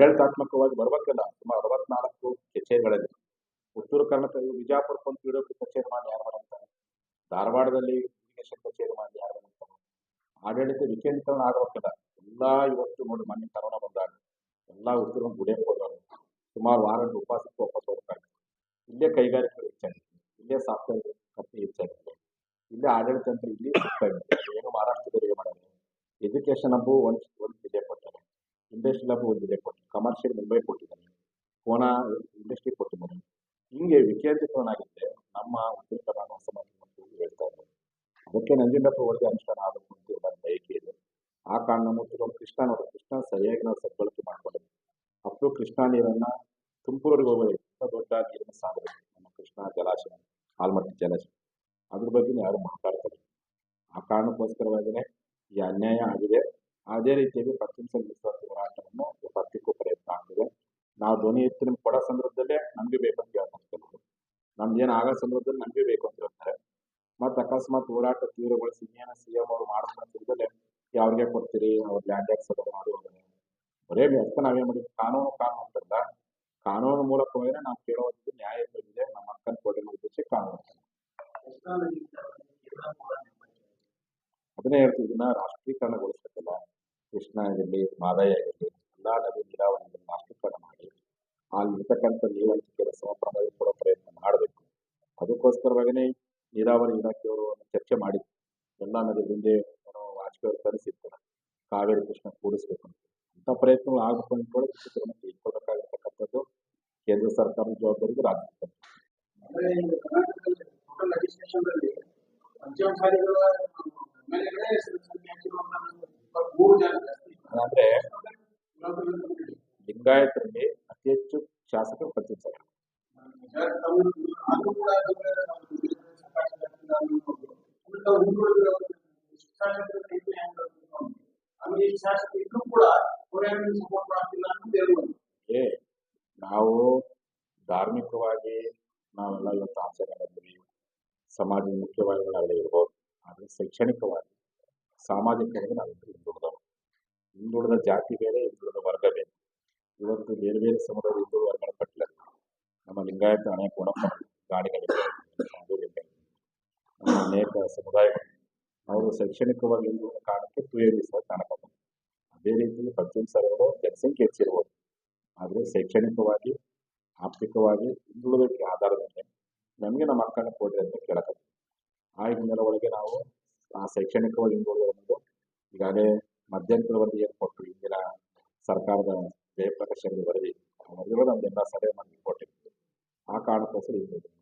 ತುಲನಾತ್ಮಕವಾಗಿ ಬರಬೇಕಲ್ಲ. ಸುಮಾರು ಅರವತ್ನಾಲ್ಕು ಕಚೇರಿಗಳಲ್ಲಿ. ಉತ್ತರ ಕರ್ನಾಟಕ ವಿಜಾಪುರಕ್ಕೆ ಒಂದು ಪಿ ಕಚೇರಿ ಮಾಡಿ ಯಾರು ಮಾಡ್ತಾರೆ ಧಾರವಾಡದಲ್ಲಿ ಇರಿಗೇಷನ್ ಕಚೇರಿ ಮಾಡಿ ಯಾರು ಮಾಡ್ತಾರೆ ಆಡಳಿತ ವಿಕೇಂದ್ರೀಕರಣ ಆಗಬೇಕಲ್ಲ. ಎಲ್ಲ ಇವತ್ತು ನೋಡಿ ಮನೆ ಕರೋನಾ ಬಂದಾಗ ಎಲ್ಲ ಉತ್ತರ ಗುಡಿಯ ಹೋದವರು. ಸುಮಾರು ವಾರ ಉಪವಾಸಕ್ಕೆ ವಾಪಸ್ ಹೋಗ್ತಾರೆ ಇಲ್ಲೇ ಕೈಗಾರಿಕೆಗಳು ಹೆಚ್ಚಾಗಿದೆ ಇಲ್ಲೇ ಸಾಫ್ಟ್ವೇರ್ ಕಂಪ್ನಿ ಹೆಚ್ಚಾಗಿದೆ ಇಲ್ಲೇ ಆಡಳಿತ ಅಂತ ಇಲ್ಲಿ ಸಿಗ್ತಾಗಿದೆ ಏನು ಮಹಾರಾಷ್ಟ್ರದವರಿಗೆ ಮಾಡೋದು ಎಜುಕೇಶನ್ ಹಬ್ಬು ಒಂದು ಒಂದು ಜಿಲ್ಲೆ ಕೊಟ್ಟಾರೆ. ಇಂಡಸ್ಟ್ರಿಯಲ್ ಹಬ್ಬು ಒಂದು ವಿಜಯ ಕೊಟ್ಟು ಕಮರ್ಷಿಯಲ್ ಮುಂಬೈ ಕೊಟ್ಟಿದ್ದಾನೆ ಕೋನಾ ಇಂಡಸ್ಟ್ರಿ ಕೊಟ್ಟಿದ್ದಾನೆ ಹಿಂಗೆ ವಿಕೇಂದ್ರೀಕರಣಾಗಿದ್ದೆ ನಮ್ಮ ಉದ್ಯಮ ಕರ್ನಾಟಕ ಸಮಾಜ ಹೇಳ್ತಾ ಇದ್ದಾರೆ. ಅದಕ್ಕೆ ನಂಜುಂಡಪ್ಪ ವರದಿ ಅನುಷ್ಠಾನ ಆಗಬೇಕು ಅಂತ ನನ್ನ ಬಯಕೆ ಇದೆ. ಆ ಕಾರಣ ಮತ್ತು ಕೃಷ್ಣ ನೋಡಿ ಕೃಷ್ಣ ಸರಿಯಾಗಿ ನಾವು ಸದ್ಬಳಕೆ ಮಾಡ್ಕೊಂಡಿದ್ವಿ ಅಪ್ಪು ಕೃಷ್ಣ ನೀರನ್ನು ತುಮಕೂರಿಗೆ ಇಂಥ ದೊಡ್ಡ ನೀರಿನ ಸಾಗರ ನಮ್ಮ ಕೃಷ್ಣ ಜಲಾಶಯ, ಆಲ್ಮಟ್ಟಿ ಜಲಾಶಯ. ಅದ್ರ ಬಗ್ಗೆ ಯಾರು ಮಾತಾಡ್ತಾರೆ. ಆ ಕಾರಣಕ್ಕೋಸ್ಕರವಾಗಿಯೇ ಈ ಅನ್ಯಾಯ ಆಗಿದೆ. ಅದೇ ರೀತಿಯಾಗಿ ಪಶ್ಚಿಮ ಸಂಘ ಹೋರಾಟವನ್ನು ಬರ್ತಿಕ್ಕೂ ಪ್ರಯತ್ನ ಆಗಿದೆ. ನಾವು ಧ್ವನಿ ಎತ್ತಿನ ಕೊಡ ಸಂದರ್ಭದಲ್ಲೇ ನಮಗೆ ಬೇಕಂತ ಅಂತ ಹೇಳ್ತಾರೆ. ನಮ್ದು ಏನು ಆಗೋ ಸಂದರ್ಭದಲ್ಲಿ ನಮಗೆ ಬೇಕು ಅಂತ ಹೇಳ್ತಾರೆ. ಮತ್ತೆ ಅಕಸ್ಮಾತ್ ಹೋರಾಟ ತೀವ್ರಗೊಳಿಸಿ ಇನ್ನೇನ ಸಿ ಎಂ ಅವರು ಮಾಡೋ ಯಾವ್ರಿಗೆ ಕೊಡ್ತೀರಿ? ಅವ್ರ ಲ್ಯಾಂಡ್ ಟ್ಯಾಕ್ಸ್ ಅದು ಮಾಡಿ ಹೋಗೋದು ಬರೇ ವ್ಯಕ್ತ ನಾವೇನು ಮಾಡಿದ್ವಿ? ಕಾನೂನು ಕಾನೂನು ಅಂತಲ್ಲ. ಕಾನೂನು ಮೂಲಕವಾಗಿ ನಾವು ಕೇಳೋದು ನ್ಯಾಯ ಬಂದಿದೆ ನಮ್ಮ ಅಕ್ಕನ ಕೊಡಿ ಉದ್ದೇಶ ಕಾನೂನು. ಅದನ್ನೇ ಹೇಳ್ತಿದ್ದೀನ ಇದನ್ನ ರಾಷ್ಟ್ರೀಕರಣಗೊಳಿಸ್ಬೇಕಲ್ಲ ಕೃಷ್ಣ ಆಗಿರಲಿ ಎಲ್ಲ ನದಿ ನೀರಾವರಿಗಳನ್ನ ರಾಷ್ಟ್ರೀಕರಣ ಮಾಡಿ ಅಲ್ಲಿರ್ತಕ್ಕಂಥ ನೀರಂತ ಕೆಲಸ ಪ್ರಮಾಣ ಕೊಡೋ ಪ್ರಯತ್ನ ಮಾಡಬೇಕು. ಅದಕ್ಕೋಸ್ಕರವಾಗಿಯೇ ನೀರಾವರಿ ಇಲಾಖೆಯವರು ಚರ್ಚೆ ಮಾಡಿ, ಎಲ್ಲ ನದಿ ಹಿಂದೆ ವಾಜಪೇಯಿ ಅವರು ಕರೆಸಿರ್ತಾರೆ ಕಾವೇರಿ ಕೃಷ್ಣ ಕೂಡಿಸ್ಬೇಕು ಅಂತ. ಇಂಥ ಪ್ರಯತ್ನಗಳು ಆಗಬೇಕು ಅಂದ್ಕೊಳ್ಳಿ ತೆಗೆದುಕೊಳ್ಬೇಕಾಗಿರ್ತಕ್ಕಂಥದ್ದು ಕೇಂದ್ರ ಸರ್ಕಾರದ ಜವಾಬ್ದಾರಿಗೆ ರಾಜ್ಯ ಸರ್ಕಾರ ಮೂರು ಜನ ಅಂದ್ರೆ ಲಿಂಗಾಯತರಲ್ಲಿ ಅತಿ ಹೆಚ್ಚು ಶಾಸಕರು ಹೇಳ್ಬೋದು ಏ, ನಾವು ಧಾರ್ಮಿಕವಾಗಿ ನಾವೆಲ್ಲ ಇವತ್ತು ಆಚರಣೆ ಸಮಾಜದ ಮುಖ್ಯವಾಗಿ ನಾವೆಲ್ಲ ಇರ್ಬೋದು, ಆದರೆ ಶೈಕ್ಷಣಿಕವಾಗಿ, ಸಾಮಾಜಿಕವಾಗಿ ನಾವು ಹಿಂದುಳಿದವರು. ಹಿಂದುಳಿದ ಜಾತಿ ಬೇರೆ, ಹಿಂದುಳಿದ ವರ್ಗ ಬೇರೆ. ಇವತ್ತು ಬೇರೆ ಬೇರೆ ಸಮುದಾಯದ ಹಿಂದುಳಿದ ವರ್ಗಗಳ ನಮ್ಮ ಲಿಂಗಾಯತ ಅನೇಕ ಗುಣಪ ಗಾಡಿಗಳಿವೆ. ನಮ್ಮ ಅನೇಕ ಸಮುದಾಯಗಳು ಅವರು ಶೈಕ್ಷಣಿಕವಾಗಿ ಹಿಂದುಳಿದ ಕಾರಣಕ್ಕೆ ತುಯರಿಸುವ ಕಾಣಬಹುದು. ಅದೇ ರೀತಿ ಪಶ್ಚಿಮ ಸರ್ವರು ಜನಸಂಖ್ಯೆ ಹೆಚ್ಚಿರ್ಬೋದು ಆದರೆ ಶೈಕ್ಷಣಿಕವಾಗಿ, ಆರ್ಥಿಕವಾಗಿ ಹಿಂದುಳಿದಕ್ಕೆ ಆಧಾರದ ಮೇಲೆ ನಮಗೆ ನಮ್ಮ ಮಕ್ಕಳನ್ನ ಕೊಡ್ರಿ ಅಂತ ಕೇಳಕತ್ತೀವಿ ಆ ಹಿನ್ನೆಲೆ ಒಳಗೆ ನಾವು ಆ ಶೈಕ್ಷಣಿಕವಾಗಿ ಹಿಂದುಳಿದ ಒಂದು ಈಗಾಗಲೇ ಮಧ್ಯಂತರ ಏನು ಕೊಟ್ಟರು ಇಂದಿನ ಸರ್ಕಾರದ ಜಯಪ್ರಕಾಶ್ ವರದಿ ವರದಿಗಳು ನಮ್ದೆಲ್ಲ ಸಲಹೆ ಮಾಡಿ ಕೊಟ್ಟಿರ್ತೀವಿ ಆ ಕಾರಣಕ್ಕೋಸ್ಕರ ಹಿಂದುಳಿದ